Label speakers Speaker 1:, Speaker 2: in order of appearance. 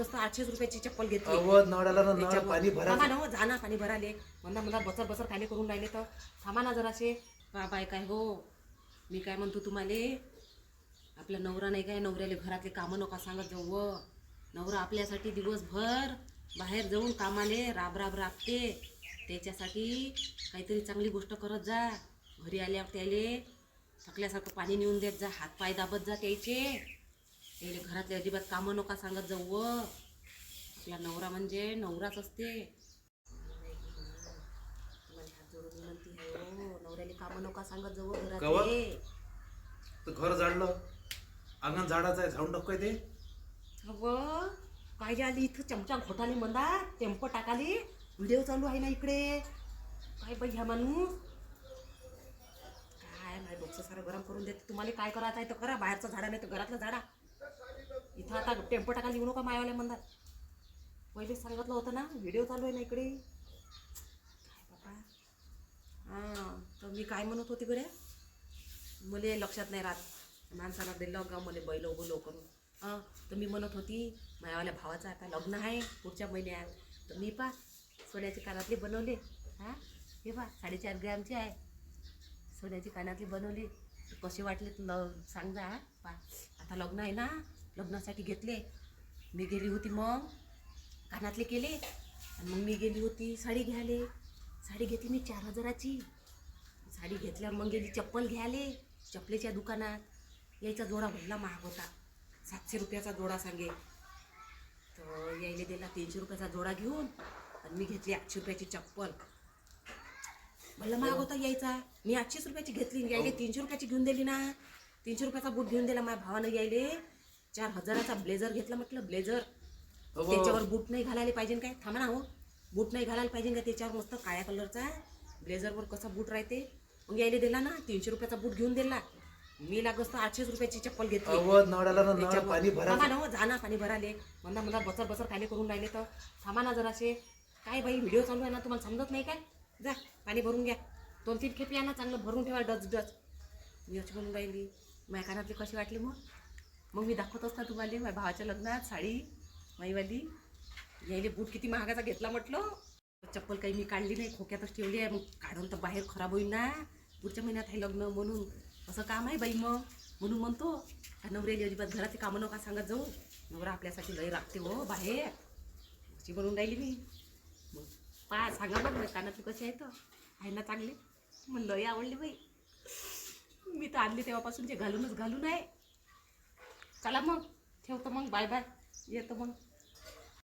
Speaker 1: लागत आठशेच रुपयाची चप्पल घेतली.
Speaker 2: ना
Speaker 1: त्याच्यावर-
Speaker 2: पाणी भरा
Speaker 1: थांबा ना हो, जा ना पाणी भराले म्हणा म्हणा बसर बसर खाली करून राहिले तर. थांबा ना जरासे. बा बाय काय हो? मी काय म्हणतो तुम्हाला? आपला नवरा नाही काय? नवऱ्याला घरातले कामं नका सांगत जाऊ व. नवरा आपल्यासाठी दिवसभर बाहेर जाऊन कामाले राब राब राबते. त्याच्यासाठी काहीतरी चांगली गोष्ट करत जा. घरी आल्यावर त्याले थकल्यासारखं पाणी नेऊन देत जा. हात पाय दाबत जा त्याचे. त्याले घरातले अजिबात कामं नका सांगत जाऊ व. आपला नवरा म्हणजे नवराच असते. तुम्हाला हात जोडून विनंती आहे हो. नवऱ्याला कामं नका सांगत जाऊ? घरातले.
Speaker 2: तर घर झाडलं. अंगण झाडाचं आहे झाडून टाक काय ते?
Speaker 1: अगं काय आली इथं चमचा घोटाले म्हणा टेम्पो टाकाले. व्हिडिओ चालू आहे ना इकडे. काय बाई ह्या माणूस? काय नाही डोकं सारं गरम करून देते. तुम्हाला काय करायचं आहे तर करा बाहेरचं झाडा नाही तर घरातलं झाडा. इथं आता टेम्पो टाकायला येऊ नका मायावाल्या म्हणतात पहिले सांगितलं होतं ना व्हिडिओ चालू आहे ना इकडे. काय बाबा हां तर मी काय म्हणत होती बरे? मला लक्षात नाही राहत. माणसाला दिलं का मला बैल उभं करून हां तर मी म्हणत होती मायावाल्या भावाचं आता लग्न आहे पुढच्या महिन्यात. तर मी पा सोन्याचे कानातले बनवले. हां हे पा साडेचार ग्रॅमचे आहे. सोन्याचे कानातले बनवले. कसे वाटले ल सांग जा पा आता लग्न आहे ना लग्नासाठी घेतले. मी गेली होती मग. कानातले केले. आणि मग मी गेली होती साडी घ्यायले. साडी घेतली मी चार हजाराची. साडी घेतल्यावर मग गेली चप्पल घ्यायले. चपलेच्या दुकानात. यायचा जोडा भरला महाग होता. सातशे रुपयाचा जोडा सांगे. तर यायले दिला तीनशे रुपयाचा जोडा घेऊन आणि मी घेतली आठशे रुपयाची चप्पल. मला महाग होता यायचा. मी आठशेच रुपयाची घेतली यायले तीनशे रुपयाची घेऊन दिली ना. तीनशे रुपयाचा बूट घेऊन दिला माझ्या भावानं यायले. चार हजाराचा ब्लेझर घेतला म्हटलं ब्लेझर. त्याच्यावर बूट नाही घालायला पाहिजे काय? थांबा ना हो. बूट नाही घालायला पाहिजे का त्याच्यावर मस्त काळ्या कलरचा ब्लेझरवर कसा बूट राहते. मग यायला दिला ना तीनशे रुपयाचा बूट घेऊन दिला. मी लागत आठशेच रुपयाची चप्पल घेतली. थांबा ना हो, जा ना पाणी भराले म्हणा म्हणा बसर बसर खाली करून राहिले तर. थांबा ना जरासे. काय बाई व्हिडिओ चालू आहे ना तुम्हाला समजत नाही काय? जा पाणी भरून घ्या. दोन तीन खेप या ना चांगलं भरून ठेवा डच डच. मी अशी म्हणून राहिली. माझ्या कानातले कशी वाटली मग? मग मी दाखवत असता तुम्हाला माझ्या भावाच्या लग्नात साडी माईवाली. यायले बूट किती महागाचा घेतला म्हटलं. चप्पल काही मी काढली नाही खोक्यातच ठेवली आहे. मग काढून तर बाहेर खराब होईल ना. पुढच्या महिन्यात आहे लग्न म्हणून. असं काम आहे बाई मग. म्हणून म्हणतो का नवऱ्याली अजिबात घराचे कामं नका सांगत जाऊ. नवरा आपल्यासाठी लय राखते हो बाहेर. अशी बनवून राहिली मी. मग पा सांगा बघ ना कानातली कशी आहे तर. आहे ना चांगली. मग लय आवडली बाई. मी तर आणली तेव्हापासून ते घालूनच घालून आहे चला मग. ठेवतो मग. Bye bye. येतो मग.